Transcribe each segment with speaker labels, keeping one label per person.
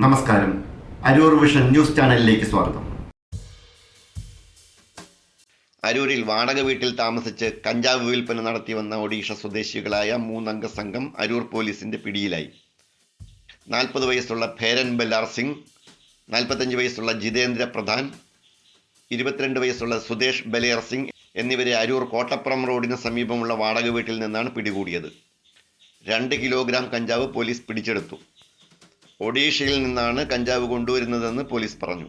Speaker 1: നമസ്കാരം. Aroor vision news ചാനലിലേക്ക് സ്വാഗതം.
Speaker 2: അരൂരിൽ വാടക വീട്ടിൽ താമസിച്ച് കഞ്ചാവ് വിൽപ്പന നടത്തി വന്ന ഒഡീഷ സ്വദേശികളായ മൂന്നംഗ സംഘം അരൂർ പോലീസിന്റെ പിടിയിലായി. നാൽപ്പത് വയസ്സുള്ള ഭേരൻ ബല്ലാർ സിംഗ് നാൽപ്പത്തഞ്ച് വയസ്സുള്ള ജിതേന്ദ്ര പ്രധാൻ ഇരുപത്തിരണ്ട് വയസ്സുള്ള സുദേശ് ബലേർ സിംഗ് എന്നിവരെ അരൂർ കോട്ടപ്പുറം റോഡിന് സമീപമുള്ള വാടക വീട്ടിൽ നിന്നാണ് പിടികൂടിയത്. രണ്ട് കിലോഗ്രാം കഞ്ചാവ് പോലീസ് പിടിച്ചെടുത്തു. ഒഡീഷയിൽ നിന്നാണ് കഞ്ചാവ് കൊണ്ടുവരുന്നതെന്ന് പോലീസ് പറഞ്ഞു.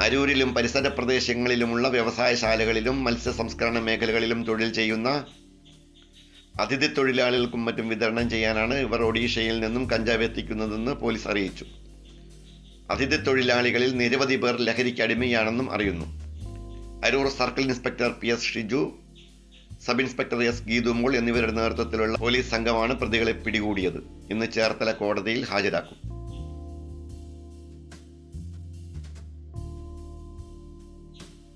Speaker 2: അരൂരിലും പരിസര പ്രദേശങ്ങളിലുമുള്ള വ്യവസായശാലകളിലും മത്സ്യ സംസ്കരണ മേഖലകളിലും തൊഴിൽ ചെയ്യുന്ന അതിഥി തൊഴിലാളികൾക്കും മറ്റും വിതരണം ചെയ്യാനാണ് ഇവർ ഒഡീഷയിൽ നിന്നും കഞ്ചാവ് എത്തിക്കുന്നതെന്ന് പോലീസ് അറിയിച്ചു. അതിഥി തൊഴിലാളികളിൽ നിരവധി പേർ ലഹരിക്ക് അടിമയാണെന്നും അറിയുന്നു. Aroor circle inspector P S Shiju sub inspector S Geethumol എന്നിവരുടെ നേതൃത്വത്തിലുള്ള പോലീസ് സംഘമാണ് പ്രതികളെ പിടികൂടിയത്. ഇന്ന് ചേർത്തല കോടതിയിൽ ഹാജരാക്കും.